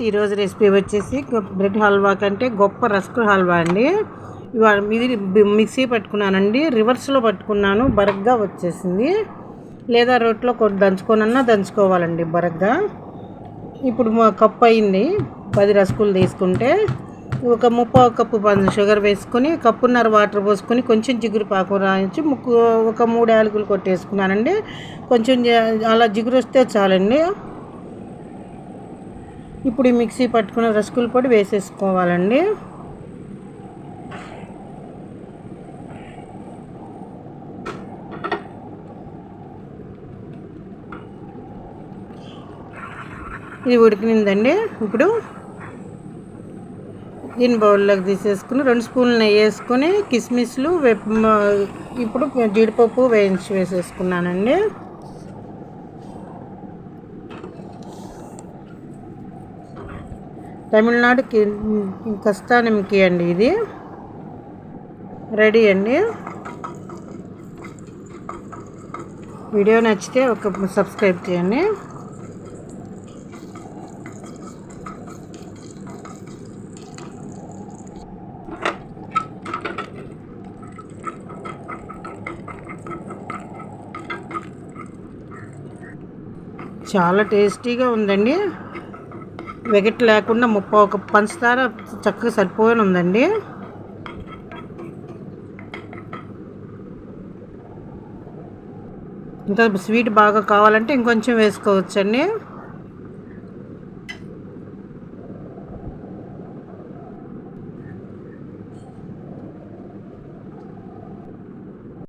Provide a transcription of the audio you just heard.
ఈరోజు రెసిపీ వచ్చేసి బ్రెడ్ హల్వా కంటే గొప్ప రస్క్ హల్వా అండి. ఇవాళ ఇది మిక్సీ పట్టుకున్నానండి. రివర్స్లో పట్టుకున్నాను. బరగ్గా వచ్చేసింది. లేదా రోట్లో కొద్ది దంచుకోనన్నా దంచుకోవాలండి బరగ్గా. ఇప్పుడు మా కప్పు అయింది. పది రస్కులు తీసుకుంటే ఒక ముప్పావు కప్పు పంచ షుగర్ వేసుకొని కప్పున్నర వాటర్ పోసుకొని కొంచెం జిగురు పాకు రాయించి ముక్కు ఒక మూడు యాలకులు కొట్టేసుకున్నానండి. కొంచెం జ- అలా జిగురు వస్తే చాలండి. ఇప్పుడు ఈ మిక్సీ పట్టుకున్న రసగుల పొడి వేసేసుకోవాలండి. ఇది ఉడికినిందండి. ఇప్పుడు దీని బౌల్లోకి తీసేసుకుని రెండు స్పూన్లు నెయ్యి వేసుకొని కిస్మిస్లు వెప్ ఇప్పుడు జీడిపప్పు వేయించి వేసేసుకున్నానండి. తమిళనాడు కస్తానంకి కస్తానిమికి అండి ఇది. రెడీ అండి. వీడియో నచ్చితే ఒక సబ్స్క్రైబ్ చేయండి. చాలా టేస్టీగా ఉందండి. వెగట్ లేకుండా ముప్పై ఒక పంచదార చక్కగా సరిపోని ఉందండి. ఇంకా స్వీట్ బాగా కావాలంటే ఇంకొంచెం వేసుకోవచ్చండి.